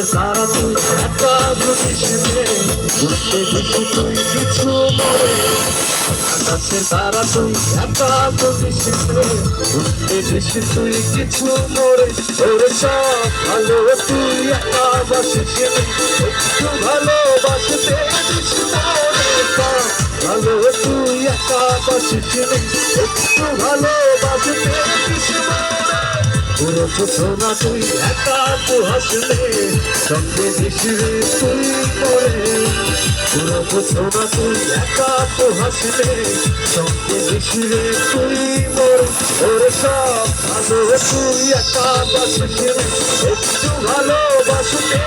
আছে সারা তুই একটা হিসেবে ঘুরতে তুই কিছু আছে সারা তুই একটা হিসেবে ঘুরতে তুই কিছু মরে। ওরে সব ভালো, তুই একটা বাসিসে একটু ভালোবাসতে ভালো, তুই একটা বাসিসে একটু পুরো না তুই একা হাসলে সঙ্গে দিশিরে তুই পরে পুরো না তুই একা হাসলে সঙ্গে দিশিরে তুই মরে ওরে সব ভালো তুই একা বাসিলে একটু ভালোবাসতে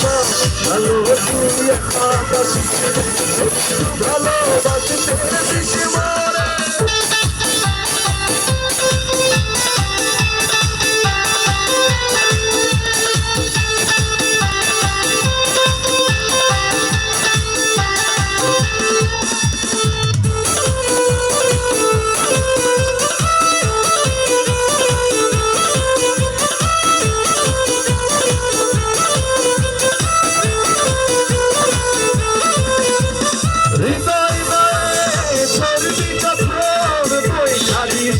সব ভালো তুই একা বাসিলে একটু ভালোবাসতে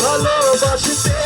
ভালোবাসতে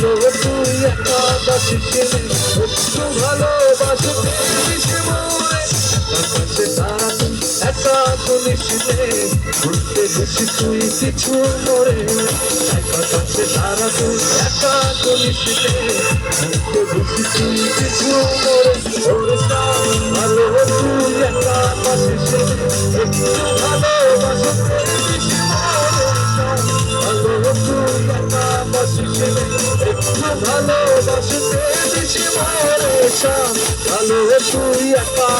ভালো তুই একটা বাসিতে একটু ভালোবাসিতে কাছে তারা তুই একা বলিসলে ঘুরতে গেছি তুই কিছু মরে একা কাছে তারা তুই একা বলিসলে ঘুরতে গেছি তুই কিছু মরে ভালো তুই একা বাসিসে একটু ভালোবাসতে ভালো তুই ভালোবাসতে মরে সব ভালো তুই একা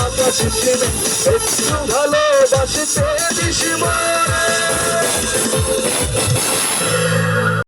মরে